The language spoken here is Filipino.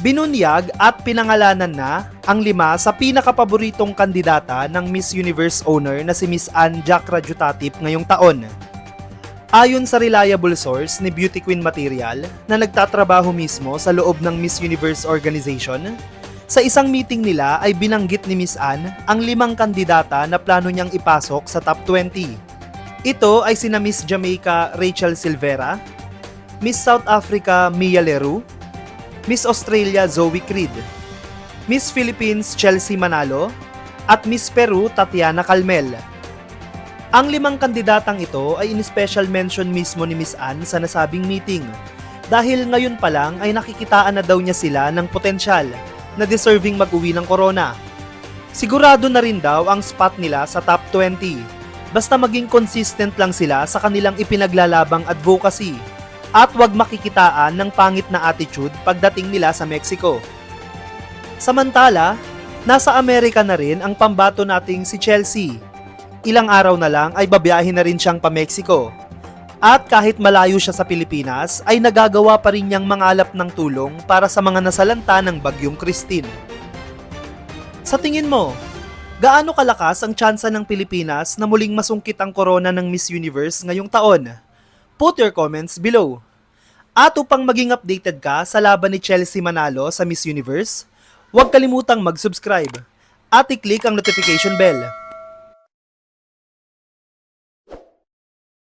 Binunyag at pinangalanan na ang lima sa pinakapaboritong kandidata ng Miss Universe owner na si Miss Anne Jack Rajutatip ngayong taon. Ayon sa reliable source ni Beauty Queen Material na nagtatrabaho mismo sa loob ng Miss Universe organization, sa isang meeting nila ay binanggit ni Miss Anne ang limang kandidata na plano niyang ipasok sa top 20. Ito ay sina Miss Jamaica Rachel Silvera, Miss South Africa Mia Leroux, Miss Australia Zoe Creed, Miss Philippines Chelsea Manalo, at Miss Peru Tatiana Calmel. Ang limang kandidatang ito ay in-special mention mismo ni Miss Anne sa nasabing meeting dahil ngayon pa lang ay nakikitaan na daw niya sila ng potensyal na deserving mag-uwi ng corona. Sigurado na rin daw ang spot nila sa top 20 basta maging consistent lang sila sa kanilang ipinaglalabang advocacy at wag makikitaan ng pangit na attitude pagdating nila sa Mexico. Samantala, nasa Amerika na rin ang pambato nating si Chelsea. Ilang araw na lang ay babiyahin na rin siyang pa Mexico. At kahit malayo siya sa Pilipinas, ay nagagawa pa rin niyang mangalap ng tulong para sa mga nasalanta ng bagyong Christine. Sa tingin mo, gaano kalakas ang tsansa ng Pilipinas na muling masungkit ang corona ng Miss Universe ngayong taon? Put your comments below. At upang maging updated ka sa laban ni Chelsea Manalo sa Miss Universe, huwag kalimutang mag-subscribe at i-click ang notification bell